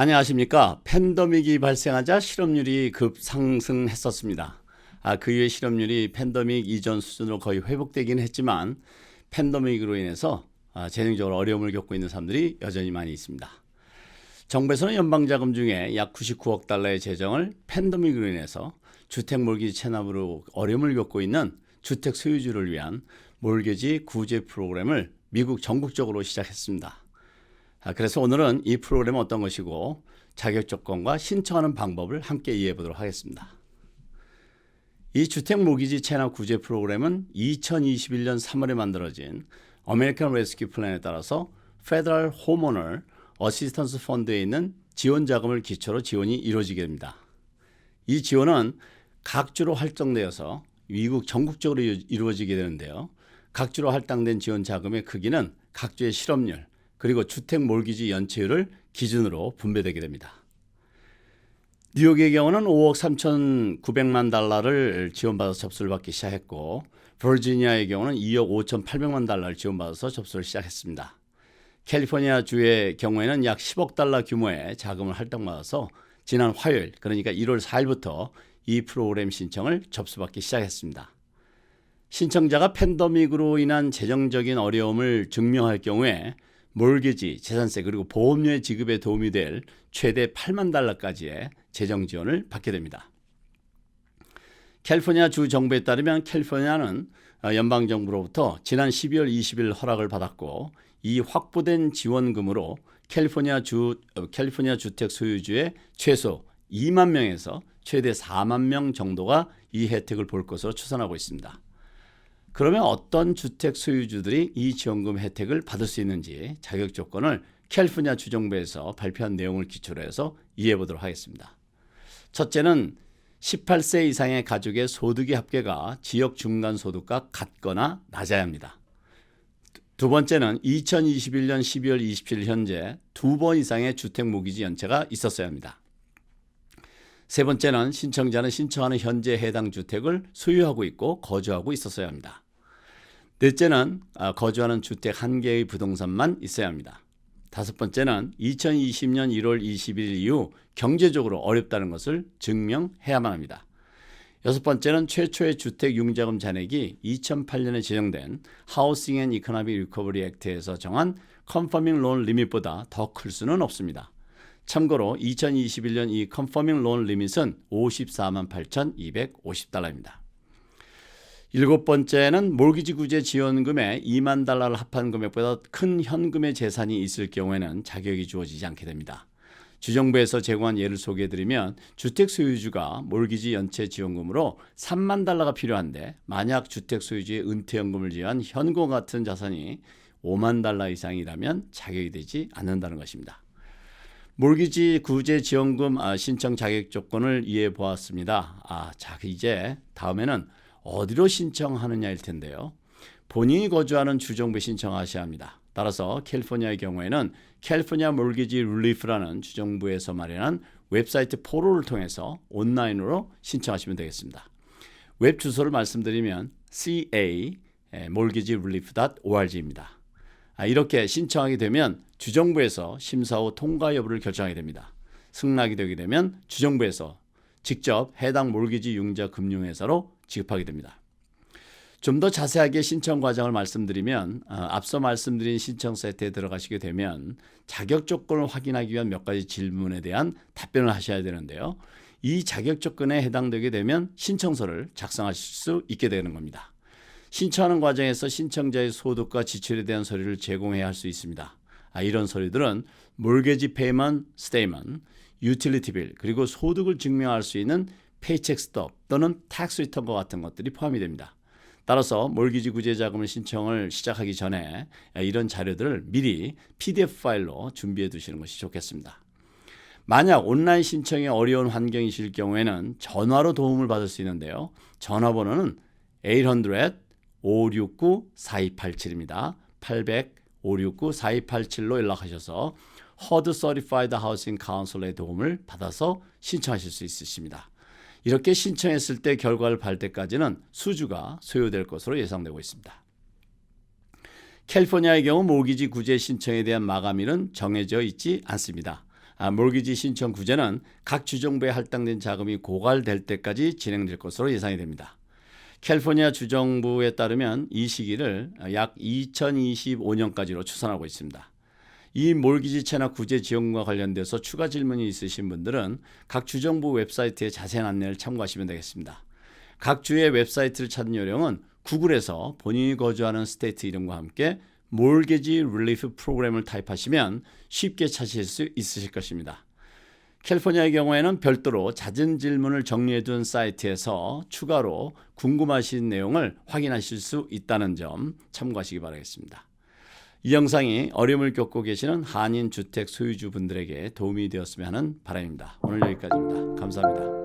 안녕하십니까. 팬데믹이 발생하자 실업률이 급상승했었습니다. 아, 그 이후에 실업률이 팬데믹 이전 수준으로 거의 회복되긴 했지만 팬데믹으로 인해서 아, 재정적으로 어려움을 겪고 있는 사람들이 여전히 많이 있습니다. 정부에서는 연방자금 중에 약 99억 달러의 재정을 팬데믹으로 인해서 주택 몰기지 체납으로 어려움을 겪고 있는 주택 소유주를 위한 몰개지 구제 프로그램을 미국 전국적으로 시작했습니다. 아, 그래서 오늘은 이 프로그램은 어떤 것이고 자격 조건과 신청하는 방법을 함께 이해해 보도록 하겠습니다. 이 주택 모기지 체납 구제 프로그램은 2021년 3월에 만들어진 아메리칸 레스큐 플랜에 따라서 페더럴 홈오너 어시스턴스 펀드에 있는 지원 자금을 기초로 지원이 이루어지게 됩니다. 이 지원은 각 주로 할당되어서 미국 전국적으로 이루어지게 되는데요. 각 주로 할당된 지원 자금의 크기는 각 주의 실업률, 그리고 주택 몰기지 연체율을 기준으로 분배되게 됩니다. 뉴욕의 경우는 5억 3,900만 달러를 지원받아서 접수를 받기 시작했고 버지니아의 경우는 2억 5,800만 달러를 지원받아서 접수를 시작했습니다. 캘리포니아 주의 경우에는 약 10억 달러 규모의 자금을 할당받아서 지난 화요일 그러니까 1월 4일부터 이 프로그램 신청을 접수받기 시작했습니다. 신청자가 팬데믹으로 인한 재정적인 어려움을 증명할 경우에 몰개지, 재산세 그리고 보험료의 지급에 도움이 될 최대 8만 달러까지의 재정 지원을 받게 됩니다. 캘리포니아 주 정부에 따르면 캘리포니아는 어, 연방 정부로부터 지난 12월 20일 허락을 받았고 이 확보된 지원금으로 캘리포니아 주 어, 캘리포니아 주택 소유주의 최소 2만 명에서 최대 4만 명 정도가 이 혜택을 볼 것으로 추산하고 있습니다. 그러면 어떤 주택 소유주들이 이 지원금 혜택을 받을 수 있는지 자격 조건을 캘리포니아 주정부에서 발표한 내용을 기초로 해서 이해해 보도록 하겠습니다. 첫째는 18세 이상의 가족의 소득의 합계가 지역 중간 소득과 같거나 낮아야 합니다. 두 번째는 2021년 12월 27일 현재 두 번 이상의 주택 모기지 연체가 있었어야 합니다. 세 번째는 신청자는 신청하는 현재 해당 주택을 소유하고 있고 거주하고 있었어야 합니다. 넷째는 아, 거주하는 주택 한 개의 부동산만 있어야 합니다. 다섯 번째는 2020년 1월 21일 이후 경제적으로 어렵다는 것을 증명해야만 합니다. 여섯 번째는 최초의 주택 융자금 잔액이 2008년에 제정된 하우싱 앤 이코노미 리커버리 액트에서 정한 컨퍼밍 론 리밋보다 더 클 수는 없습니다. 참고로 2021년 이 컨퍼밍 론 리밋은 54만 8,250달러입니다. 일곱 번째는 몰기지 구제 지원금에 2만 달러를 합한 금액보다 큰 현금의 재산이 있을 경우에는 자격이 주어지지 않게 됩니다. 주정부에서 제공한 예를 소개해드리면 주택 소유주가 몰기지 연체 지원금으로 3만 달러가 필요한데 만약 주택 소유주의 은퇴연금을 제한 현금 같은 자산이 5만 달러 이상이라면 자격이 되지 않는다는 것입니다. 몰기지 구제 지원금 아, 신청 자격 조건을 이해해 보았습니다. 아, 자 이제 다음에는 어디로 신청하느냐일 텐데요. 본인이 거주하는 주정부에 신청하셔야 합니다. 따라서 캘리포니아의 경우에는 캘리포니아 몰기지 릴리프라는 주정부에서 마련한 웹사이트 포털을 통해서 온라인으로 신청하시면 되겠습니다. 웹 주소를 말씀드리면 ca mortgagerelief.org입니다. 아, 이렇게 신청하게 되면 주정부에서 심사 후 통과 여부를 결정하게 됩니다. 승낙이 되게 되면 주정부에서 직접 해당 몰기지 융자 금융회사로 지급하게 됩니다. 좀 더 자세하게 신청 과정을 말씀드리면 어, 앞서 말씀드린 신청 사이트에 들어가시게 되면 자격 조건을 확인하기 위한 몇 가지 질문에 대한 답변을 하셔야 되는데요. 이 자격 조건에 해당되게 되면 신청서를 작성하실 수 있게 되는 겁니다. 신청하는 과정에서 신청자의 소득과 지출에 대한 서류를 제공해야 할 수 있습니다. 아, 이런 서류들은 몰개지 페이먼 스테이먼, 유틸리티 빌, 그리고 소득을 증명할 수 있는 페이첵 스톱 또는 텍스 리턴과 같은 것들이 포함이 됩니다. 따라서 몰기지 구제 자금을 신청을 시작하기 전에 이런 자료들을 미리 PDF 파일로 준비해 두시는 것이 좋겠습니다. 만약 온라인 신청이 어려운 환경이실 경우에는 전화로 도움을 받을 수 있는데요. 전화번호는 800-569-4287입니다. 800-569-4287로 연락하셔서 허드 서리파이드 하우싱 카운슬의 도움을 받아서 신청하실 수 있으십니다. 이렇게 신청했을 때 결과를 발 때까지는 수주가 소요될 것으로 예상되고 있습니다. 캘리포니아의 경우 모기지 구제 신청에 대한 마감일은 정해져 있지 않습니다. 아, 몰기지 신청 구제는 각 주정부에 할당된 자금이 고갈될 때까지 진행될 것으로 예상이 됩니다. 캘리포니아 주정부에 따르면 이 시기를 약 2025년까지로 추산하고 있습니다. 이 몰기지 체납 구제 지원과 관련돼서 추가 질문이 있으신 분들은 각 주정부 웹사이트의 자세한 안내를 참고하시면 되겠습니다. 각 주의 웹사이트를 찾는 요령은 구글에서 본인이 거주하는 스테이트 이름과 함께 몰게지 릴리프 프로그램을 타입하시면 쉽게 찾으실 수 있으실 것입니다. 캘리포니아의 경우에는 별도로 잦은 질문을 정리해둔 사이트에서 추가로 궁금하신 내용을 확인하실 수 있다는 점 참고하시기 바라겠습니다. 이 영상이 어려움을 겪고 계시는 한인 주택 소유주 분들에게 도움이 되었으면 하는 바람입니다. 오늘 여기까지입니다. 감사합니다.